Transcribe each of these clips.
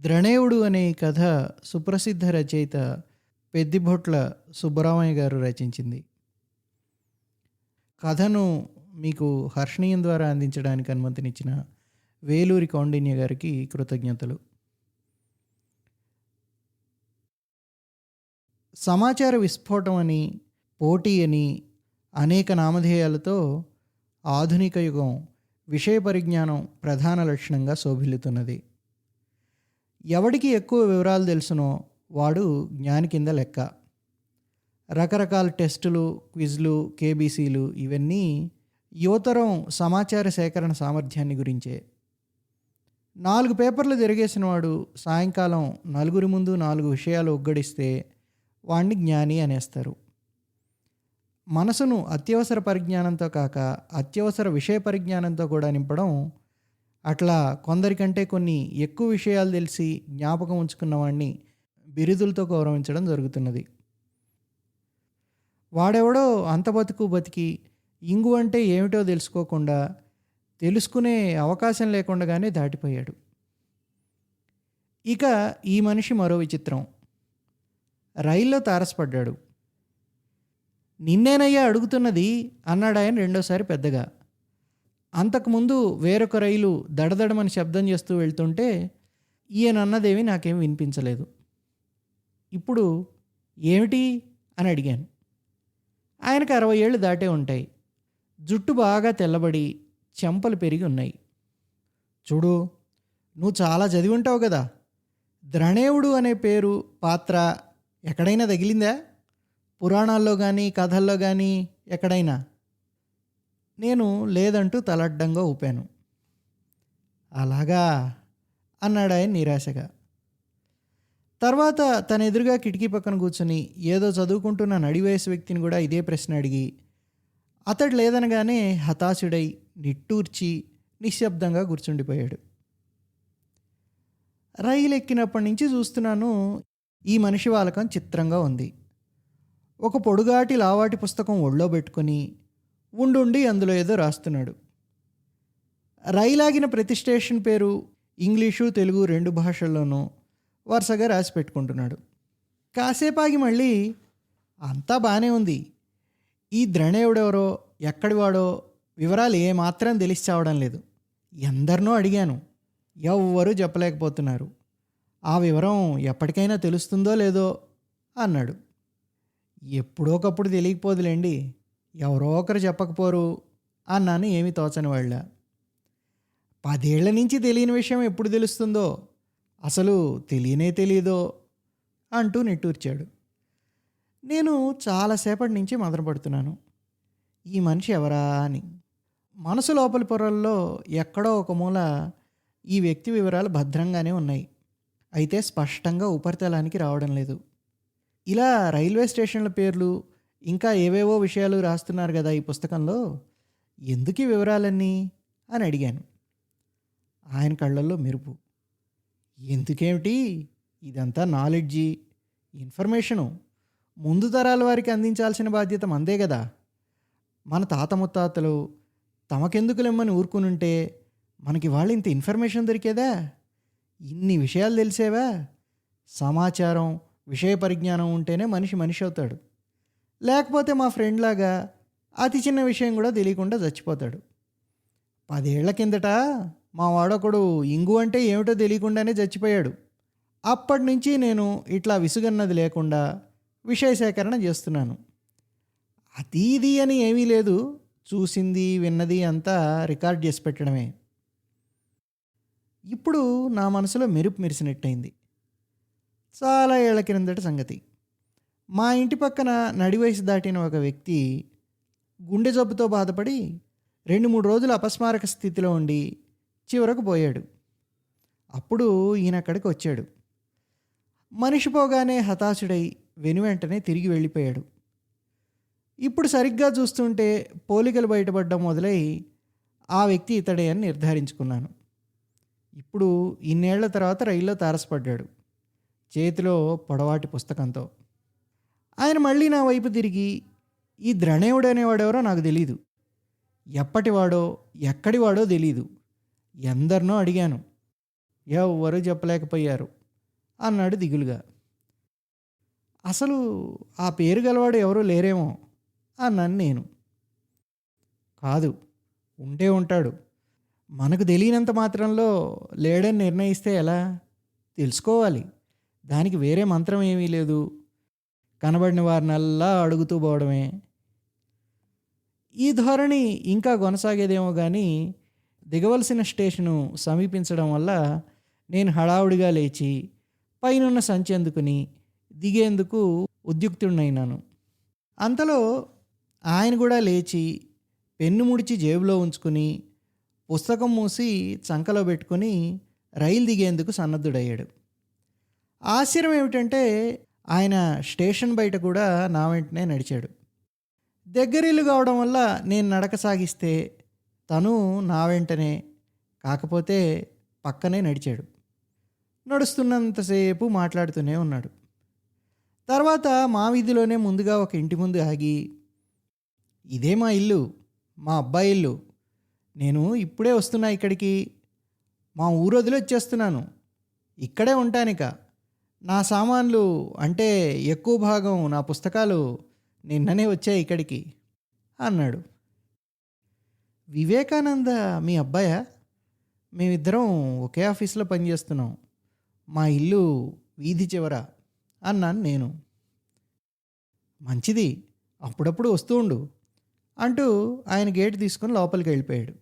ద్రణేవుడు అనే కథ సుప్రసిద్ధ రచయిత పెద్దిభొట్ల సుబ్బరామయ్య గారు రచించింది. కథను మీకు హర్షణీయం ద్వారా అందించడానికి అనుమతినిచ్చిన వేలూరి కౌండిన్య గారికి కృతజ్ఞతలు. సమాచార విస్ఫోటం అని పోటీ అని అనేక నామధేయాలతో ఆధునిక యుగం విషయ పరిజ్ఞానం ప్రధాన లక్షణంగా శోభిల్లుతున్నది. ఎవడికి ఎక్కువ వివరాలు తెలుసునో వాడు జ్ఞాని కింద లెక్క. రకరకాల టెస్టులు క్విజ్లు కేబీసీలు ఇవన్నీ యువతరం సమాచార సేకరణ సామర్థ్యాన్ని గురించే. నాలుగు పేపర్లు తిరిగేసిన వాడు సాయంకాలం నలుగురి ముందు నాలుగు విషయాలు ఒగ్గడిస్తే వాణ్ణి జ్ఞాని అనేస్తారు. మనసును అత్యవసర పరిజ్ఞానంతో కాక అత్యవసర విషయ పరిజ్ఞానంతో కూడా నింపడం అట్లా కొందరికంటే కొన్ని ఎక్కువ విషయాలు తెలిసి జ్ఞాపకం ఉంచుకున్న వాడిని బిరుదులతో గౌరవించడం జరుగుతున్నది. వాడెవడో అంత బతుకు బతికి ఇంగు అంటే ఏమిటో తెలుసుకోకుండా తెలుసుకునే అవకాశం లేకుండానే దాటిపోయాడు. ఇక ఈ మనిషి మరో విచిత్రం. రైల్లో తారసపడ్డాడు. నిన్నేనయ్యా అడుగుతున్నది? అన్నాడు ఆయన రెండోసారి పెద్దగా. అంతకుముందు వేరొక రైలు దడదడమని శబ్దం చేస్తూ వెళ్తుంటే ఈయన అన్నదేవి నాకేం వినిపించలేదు. ఇప్పుడు ఏమిటి అని అడిగాను. ఆయనకు అరవై ఏళ్ళు దాటే ఉంటాయి. జుట్టు బాగా తెల్లబడి చెంపలు పెరిగి ఉన్నాయి. చూడు నువ్వు చాలా చదివి ఉంటావు కదా. ద్రణేవుడు అనే పేరు పాత్ర ఎక్కడైనా తగిలిందా? పురాణాల్లో కానీ కథల్లో కానీ ఎక్కడైనా? నేను లేదంటూ తలడ్డంగా ఊపాను. అలాగా? అన్నాడు ఆయన నిరాశగా. తర్వాత తన ఎదురుగా కిటికీ పక్కన కూర్చొని ఏదో చదువుకుంటున్న నడివయసు వ్యక్తిని కూడా ఇదే ప్రశ్న అడిగి అతడు లేదనగానే హతాశుడై నిట్టూర్చి నిశ్శబ్దంగా కూర్చుండిపోయాడు. రైలు ఎక్కినప్పటి నుంచి చూస్తున్నాను ఈ మనిషి వాలకం చిత్రంగా ఉంది. ఒక పొడుగాటి లావాటి పుస్తకం ఒళ్ళో పెట్టుకొని ఉండుండి అందులో ఏదో రాస్తున్నాడు. రైలాగిన ప్రతి స్టేషన్ పేరు ఇంగ్లీషు తెలుగు రెండు భాషల్లోనూ వరుసగా రాసి పెట్టుకుంటున్నాడు. కాసేపాగి మళ్ళీ అంతా బాగానే ఉంది. ఈ ద్రణేవుడెవరో ఎక్కడివాడో వివరాలు ఏమాత్రం తెలిసి చావడం లేదు. ఎందరినో అడిగాను. ఎవ్వరూ చెప్పలేకపోతున్నారు. ఆ వివరం ఎప్పటికైనా తెలుస్తుందో లేదో అన్నాడు. ఎప్పుడోకప్పుడు తెలియకపోదులేండి. ఎవరో ఒకరు చెప్పకపోరు అన్నాను ఏమీ తోచని వాళ్ళ. పదేళ్ళ నుంచి తెలియని విషయం ఎప్పుడు తెలుస్తుందో అసలు తెలియనే తెలియదో అంటూ నిట్టూర్చాడు. నేను చాలాసేపటి నుంచి మదనపడుతున్నాను. ఈ మనిషి ఎవరా అని. మనసు లోపలి పొరల్లో ఎక్కడో ఒక మూల ఈ వ్యక్తి వివరాలు భద్రంగానే ఉన్నాయి. అయితే స్పష్టంగా ఉపరితలానికి రావడం లేదు. ఇలా రైల్వే స్టేషన్ల పేర్లు ఇంకా ఏవేవో విషయాలు రాస్తున్నారు కదా ఈ పుస్తకంలో? ఎందుకు ఈ వివరాలన్నీ? అని అడిగాను. ఆయన కళ్ళల్లో మెరుపు. ఎందుకేమిటి? ఇదంతా నాలెడ్జి ఇన్ఫర్మేషను. ముందు తరాల వారికి అందించాల్సిన బాధ్యత మందే కదా. మన తాత ముత్తాతలు తమకెందుకులెమ్మని ఊరుకునుంటే మనకి వాళ్ళు ఇంత ఇన్ఫర్మేషన్ దొరికేదా? ఇన్ని విషయాలు తెలిసేవా? సమాచారం విషయ పరిజ్ఞానం ఉంటేనే మనిషి మనిషి అవుతాడు. లేకపోతే మా ఫ్రెండ్ లాగా అతి చిన్న విషయం కూడా తెలియకుండా చచ్చిపోతాడు. పదేళ్ళ కిందట మా వాడొకడు ఇంగు అంటే ఏమిటో తెలియకుండానే చచ్చిపోయాడు. అప్పటి నుంచి నేను ఇట్లా విసుగన్నది లేకుండా విషయ సేకరణ చేస్తున్నాను. అది ఇది అని ఏమీ లేదు. చూసింది విన్నది అంతా రికార్డ్ చేసి పెట్టడమే. ఇప్పుడు నా మనసులో మెరుపు మెరిసినట్టయింది. చాలా ఏళ్ళ క్రిందటి సంగతి. మా ఇంటి పక్కన నడివయసు దాటిన ఒక వ్యక్తి గుండె జబ్బుతో బాధపడి రెండు మూడు రోజులు అపస్మారక స్థితిలో ఉండి చివరకు పోయాడు. అప్పుడు ఈయన అక్కడికి వచ్చాడు. మనిషి పోగానే హతాశుడై వెనువెంటనే తిరిగి వెళ్ళిపోయాడు. ఇప్పుడు సరిగ్గా చూస్తుంటే పోలికలు బయటపడడం మొదలై ఆ వ్యక్తి ఇతడే అని నిర్ధారించుకున్నాను. ఇప్పుడు ఇన్నేళ్ళ తర్వాత రైల్లో తారసపడ్డాడు. చేతిలో పొడవాటి పుస్తకంతో. ఆయన మళ్ళీ నా వైపు తిరిగి ఈ ద్రణేవుడు అనేవాడెవరో నాకు తెలీదు. ఎప్పటివాడో ఎక్కడివాడో తెలీదు. ఎందరినో అడిగాను. ఎవ్వరూ చెప్పలేకపోయారు అన్నాడు దిగులుగా. అసలు ఆ పేరు గలవాడు ఎవరూ లేరేమో అన్నాను నేను. కాదు ఉంటే ఉంటాడు. మనకు తెలియనంత మాత్రంలో లేడని నిర్ణయిస్తే ఎలా? తెలుసుకోవాలి. దానికి వేరే మంత్రం ఏమీ లేదు. కనబడిన వారినల్లా అడుగుతూ పోవడమే. ఈ ధోరణి ఇంకా కొనసాగేదేమో కానీ దిగవలసిన స్టేషను సమీపించడం వల్ల నేను హడావుడిగా లేచి పైనున్న సంచి అందుకుని దిగేందుకు ఉద్యుక్తుడినైనాను. అంతలో ఆయన కూడా లేచి పెన్ను ముడిచి జేబులో ఉంచుకుని పుస్తకం మూసి చంకలో పెట్టుకుని రైలు దిగేందుకు సన్నద్ధుడయ్యాడు. ఆశ్చర్యం ఏమిటంటే ఆయన స్టేషన్ బయట కూడా నా వెంటనే నడిచాడు. దగ్గరిల్లు కావడం వల్ల నేను నడక సాగిస్తే తను నా వెంటనే కాకపోతే పక్కనే నడిచాడు. నడుస్తున్నంతసేపు మాట్లాడుతూనే ఉన్నాడు. తర్వాత మా వీధిలోనే ముందుగా ఒక ఇంటి ముందు ఆగి ఇదే మా ఇల్లు మా అబ్బాయి ఇల్లు. నేను ఇప్పుడే వస్తున్నా ఇక్కడికి. మా ఊరు వదిలి వచ్చేస్తున్నాను ఇక్కడే ఉంటానిక. నా సామాన్లు అంటే ఎక్కువ భాగం నా పుస్తకాలు నిన్ననే వచ్చాయి ఇక్కడికి అన్నాడు. వివేకానంద మీ అబ్బాయా? మేమిద్దరం ఒకే ఆఫీస్లో పనిచేస్తున్నాం. మా ఇల్లు వీధి చివర అన్నాను నేను. మంచిది. అప్పుడప్పుడు వస్తూ ఉండు అంటూ ఆయన గేట్ తీసుకుని లోపలికి వెళ్ళిపోయాడు.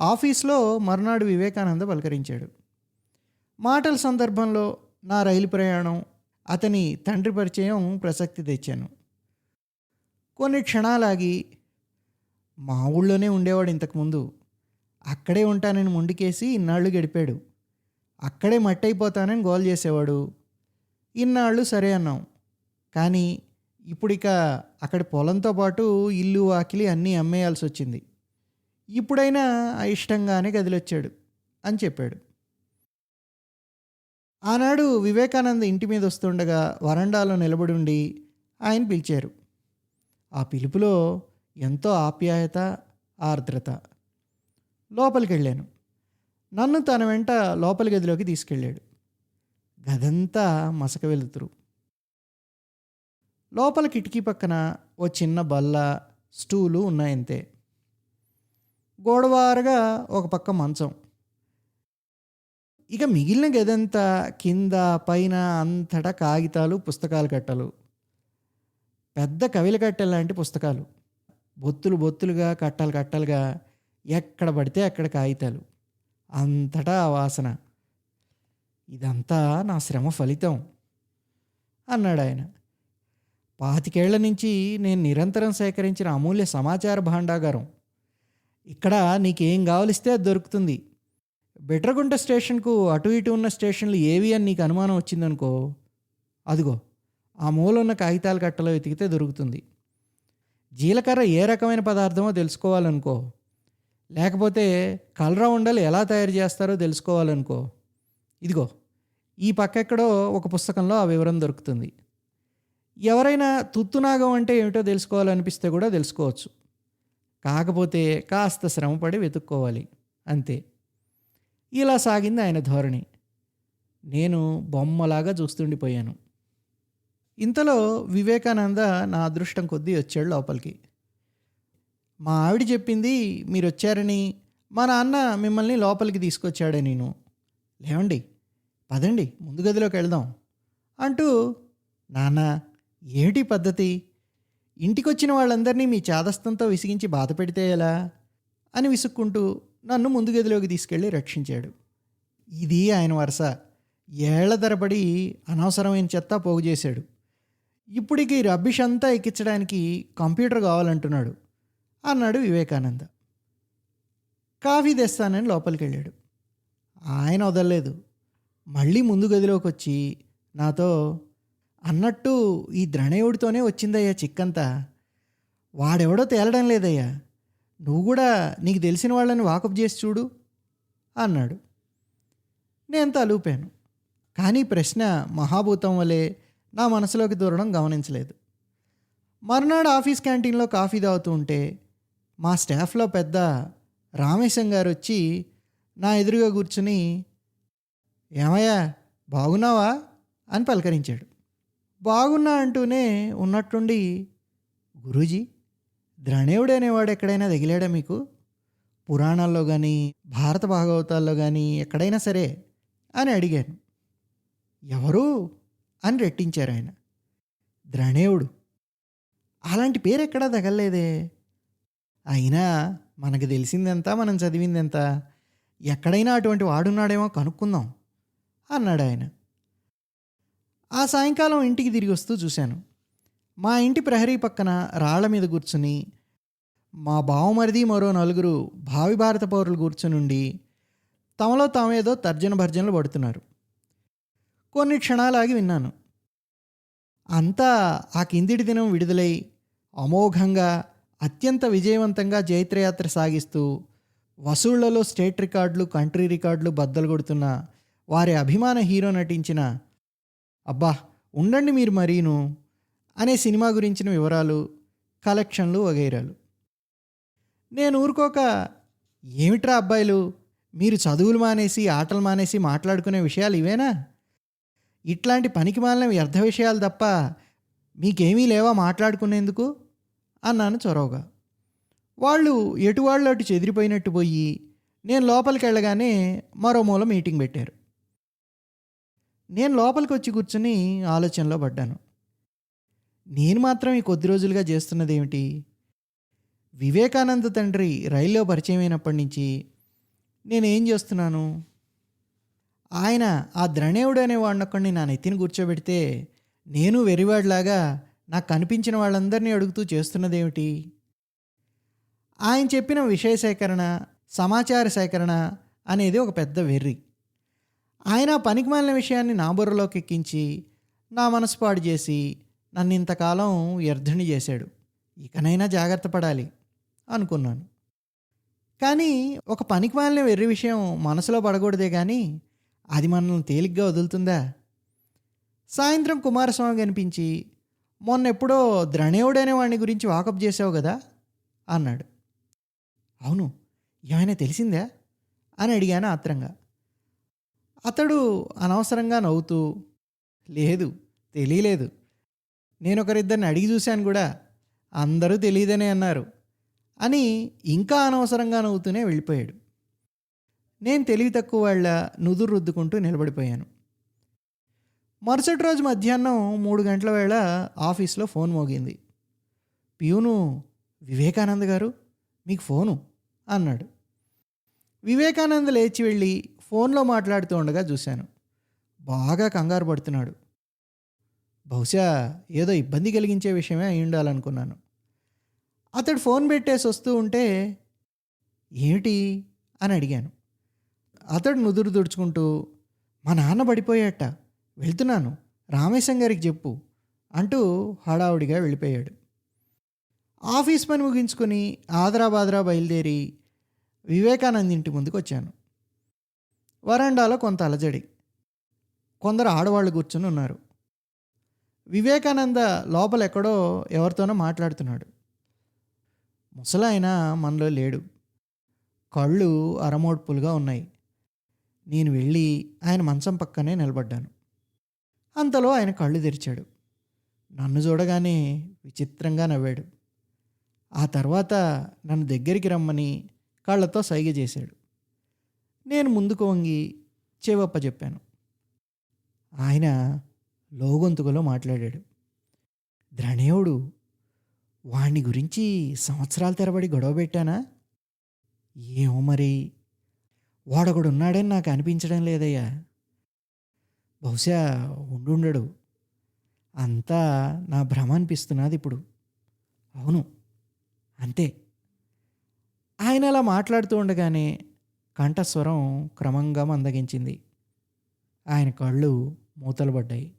ఆఫీస్లో మర్నాడు వివేకానంద పలకరించాడు. మాటల సందర్భంలో నా రైలు ప్రయాణం అతని తండ్రి పరిచయం ప్రసక్తి తెచ్చాను. కొన్ని క్షణాలాగి మా ఊళ్ళోనే ఉండేవాడు ఇంతకుముందు. అక్కడే ఉంటానని ముండికేసి ఇన్నాళ్ళు గడిపాడు. అక్కడే మట్టయిపోతానని గోల్ చేసేవాడు. ఇన్నాళ్ళు సరే అన్నాం. కానీ ఇప్పుడిక అక్కడ అక్కడి పొలంతో పాటు ఇల్లు వాకిలి అన్నీ అమ్మేయాల్సి వచ్చింది ఇప్పుడైనా ఇష్టంగానే గదిలొచ్చాడు అని చెప్పాడు. ఆనాడు వివేకానంద ఇంటి మీద వస్తుండగా వరండాలో నిలబడి ఉండి ఆయన పిలిచారు. ఆ పిలుపులో ఎంతో ఆప్యాయత ఆర్ద్రత. లోపలికి వెళ్ళాను నన్ను తన వెంట లోపలి గదిలోకి తీసుకెళ్ళాడు. గదంతా మసక వెలుతురు. లోపల కిటికీ పక్కన ఓ చిన్న బల్ల స్టూలు ఉన్నాయంతే. గోడవారుగా ఒక పక్క మంచం. ఇక మిగిలిన గదంతా కింద పైన అంతటా కాగితాలు పుస్తకాలు కట్టలు. పెద్ద కవిల కట్టెలు లాంటి పుస్తకాలు. బొత్తులు బొత్తులుగా కట్టలు కట్టలుగా ఎక్కడ పడితే అక్కడ కాగితాలు. అంతటా ఆ వాసన. ఇదంతా నా శ్రమ ఫలితం అన్నాడు ఆయన. పాతికేళ్ళ నుంచి నేను నిరంతరం సేకరించిన అమూల్య సమాచార భాండాగారం. ఇక్కడ నీకేం కావలిస్తే అది దొరుకుతుంది. బెట్రగుంట స్టేషన్కు అటు ఇటు ఉన్న స్టేషన్లు ఏవి అని నీకు అనుమానం వచ్చిందనుకో అదిగో ఆ మూల ఉన్న కాగితాల కట్టలో వెతికితే దొరుకుతుంది. జీలకర్ర ఏ రకమైన పదార్థమో తెలుసుకోవాలనుకో లేకపోతే కలరా ఉండలు ఎలా తయారు చేస్తారో తెలుసుకోవాలనుకో ఇదిగో ఈ పక్కెక్కడో ఒక పుస్తకంలో ఆ వివరం దొరుకుతుంది. ఎవరైనా తుత్తునాగం అంటే ఏమిటో తెలుసుకోవాలనిపిస్తే కూడా తెలుసుకోవచ్చు. కాకపోతే కాస్త శ్రమపడి వెతుక్కోవాలి అంతే. ఇలా సాగింది ఆయన ధోరణి. నేను బొమ్మలాగా చూస్తుండిపోయాను. ఇంతలో వివేకానంద నా అదృష్టం కొద్దీ వచ్చాడు లోపలికి. మా ఆవిడ చెప్పింది మీరు వచ్చారని మా నాన్న మిమ్మల్ని లోపలికి తీసుకొచ్చాడే నేను. లేవండి పదండి ముందు గదిలోకి వెళ్దాం. అంటూ నాన్న ఏమిటి పద్ధతి? ఇంటికొచ్చిన వాళ్ళందరినీ మీ చాదస్తంతో విసిగించి బాధ పెడితే ఎలా? అని విసుక్కుంటూ నన్ను ముందు గదిలోకి తీసుకెళ్ళి రక్షించాడు. ఇది ఆయన వరుస. ఏళ్ళ తరబడి అనవసరమైన చెత్త పోగు చేశాడు. ఇప్పటికి రబ్బిష్ అంతా ఎక్కించడానికి కంప్యూటర్ కావాలంటున్నాడు అన్నాడు వివేకానంద. కాఫీ తెస్తానని లోపలికి వెళ్ళాడు. ఆయన వదలలేదు. మళ్ళీ ముందు గదిలోకి వచ్చి నాతో అన్నట్టు ఈ ద్రణేవుడితోనే వచ్చిందయ్యా చిక్కంతా. వాడెవడో తేలడం లేదయ్యా. నువ్వు కూడా నీకు తెలిసిన వాళ్ళని వాకప్ చేసి చూడు అన్నాడు. నేను తలూపాను. కానీ ప్రశ్న మహాభూతం వలె నా మనసులోకి దూరడం గమనించలేదు. మర్నాడు ఆఫీస్ క్యాంటీన్లో కాఫీ తాగుతూ ఉంటే మా స్టాఫ్లో పెద్ద రామేశం గారు వచ్చి నా ఎదురుగా కూర్చుని ఏమయ్యా బాగున్నావా? అని పలకరించాడు. బాగున్నా అంటూనే ఉన్నట్టుండి గురూజీ ద్రణేవుడు అనేవాడు ఎక్కడైనా తగిలాడా మీకు? పురాణాల్లో కానీ భారత భాగవతాల్లో కానీ ఎక్కడైనా సరే అని అడిగాను. ఎవరు? అని రెట్టించారు ఆయన. ద్రణేవుడు అలాంటి పేరు ఎక్కడా తగలలేదే? అయినా మనకు తెలిసిందెంత మనం చదివిందెంత ఎక్కడైనా అటువంటి వాడున్నాడేమో కనుక్కుందాం అన్నాడు ఆయన ఆ సాయంకాలం ఇంటికి తిరిగి వస్తూ చూశాను. మా ఇంటి ప్రహరీ పక్కన రాళ్ళ మీద కూర్చుని మా బావమరిది మరో నలుగురు భావి భారత పౌరులు కూర్చునుండి తమలో తామేదో తర్జన భర్జనలు పడుతున్నారు. కొన్ని క్షణాలాగి విన్నాను. అంతా ఆ కిందిటి దినం విడుదలై అమోఘంగా అత్యంత విజయవంతంగా జైత్రయాత్ర సాగిస్తూ వసూళ్ళలో స్టేట్ రికార్డులు కంట్రీ రికార్డులు బద్దలు కొడుతున్న వారి అభిమాన హీరో నటించిన అబ్బా ఉండండి మీరు మరీను. అనే సినిమా గురించిన వివరాలు కలెక్షన్లు వగైరాలు. నేను ఊరుకోక ఏమిట్రా అబ్బాయిలు మీరు చదువులు మానేసి ఆటలు మానేసి మాట్లాడుకునే విషయాలు ఇవేనా? ఇట్లాంటి పనికి మాలిన వ్యర్థ విషయాలు తప్ప మీకేమీ లేవా మాట్లాడుకునేందుకు? అన్నాను చొరవగా. వాళ్ళు ఎటు వాళ్ళు అటు చెదిరిపోయినట్టు పోయి నేను లోపలికి వెళ్ళగానే మరో మూల మీటింగ్ పెట్టారు. నేను లోపలికి వచ్చి కూర్చుని ఆలోచనలో పడ్డాను. నేను మాత్రం ఈ కొద్ది రోజులుగా చేస్తున్నది ఏమిటి? వివేకానంద తండ్రి రైల్లో పరిచయం అయినప్పటి నుంచి నేనేం చేస్తున్నాను? ఆయన ఆ ద్రణేవుడు అనే వాడినొక్కడిని నా నెత్తిని కూర్చోబెడితే నేను వెరివాడిలాగా నాకు కనిపించిన వాళ్ళందరినీ అడుగుతూ చేస్తున్నదేమిటి ఆయన చెప్పిన విషయ సేకరణ సమాచార సేకరణ అనేది ఒక పెద్ద వెర్రి. ఆయన పనికిమాలిన విషయాన్ని నా బుర్రలోకి ఎక్కించి నా మనసు పాడు చేసి నన్ను ఇంతకాలం వ్యర్థుని చేశాడు. ఇకనైనా జాగ్రత్త పడాలి అనుకున్నాను. కానీ ఒక పనికి మాలిన వెర్రి విషయం మనసులో పడకూడదే కానీ అది మనల్ని తేలిగ్గా వదులుతుందా? సాయంత్రం కుమారస్వామి కనిపించి మొన్న ఎప్పుడో ద్రణేవుడనే వాడిని గురించి వాకప్ చేసావు కదా? అన్నాడు. అవును. ఏమైనా తెలిసిందా? అని అడిగాను ఆత్రంగా. అతడు అనవసరంగా నవ్వుతూ లేదు తెలియలేదు. నేను ఒకరిద్దరిని అడిగి చూశాను కూడా. అందరూ తెలియదనే అన్నారు. అని ఇంకా అనవసరంగా నవ్వుతూనే వెళ్ళిపోయాడు. నేను తెలివి తక్కువ వాళ్ళ నుదురు రుద్దుకుంటూ నిలబడిపోయాను. మరుసటి రోజు మధ్యాహ్నం మూడు గంటల వేళ ఆఫీస్లో ఫోన్ మోగింది. ప్యూను వివేకానంద్ గారు? మీకు ఫోను? అన్నాడు. వివేకానంద్ లేచి వెళ్ళి ఫోన్లో మాట్లాడుతూ ఉండగా చూశాను. బాగా కంగారు పడుతున్నాడు. బహుశా ఏదో ఇబ్బంది కలిగించే విషయమే అయి ఉండాలనుకున్నాను. అతడు ఫోన్ పెట్టేసి వస్తూ ఉంటే ఏమిటి? అని అడిగాను. అతడు నుదురు తుడుచుకుంటూ మా నాన్న పడిపోయాట వెళ్తున్నాను రామేశం గారికి చెప్పు అంటూ హడావుడిగా వెళ్ళిపోయాడు. ఆఫీస్ పని ముగించుకొని ఆదరాబాద్రా బయలుదేరి వివేకానంద్ ఇంటి ముందుకు వచ్చాను. వరండాలో కొంత అలజడి. కొందరు ఆడవాళ్ళు కూర్చొని ఉన్నారు. వివేకానంద లోపల ఎక్కడో ఎవరితోనో మాట్లాడుతున్నాడు. ముసలాయన మనలో లేడు. కళ్ళు అరమోడ్పులుగా ఉన్నాయి. నేను వెళ్ళి ఆయన మంచం పక్కనే నిలబడ్డాను. అంతలో ఆయన కళ్ళు తెరిచాడు. నన్ను చూడగానే విచిత్రంగా నవ్వాడు. ఆ తర్వాత నన్ను దగ్గరికి రమ్మని కళ్ళతో సైగ చేశాడు. నేను ముందుకు వంగి చెవప్ప చెప్పాను. ఆయన లోగొంతుకలో మాట్లాడాడు. ద్రణేవుడు వాణ్ణి గురించి సంవత్సరాల తరబడి గొడవ పెట్టానా? ఏమో మరి. వాడొకడు ఉన్నాడని నాకు అనిపించడం లేదయ్యా. బహుశా ఉండుండడు. అంతా నా భ్రమ అనిపిస్తున్నది ఇప్పుడు అవును అంతే. ఆయన అలా మాట్లాడుతూ ఉండగానే కంఠస్వరం క్రమంగా మందగించింది. ఆయన కళ్ళు మూతలు పడ్డాయి.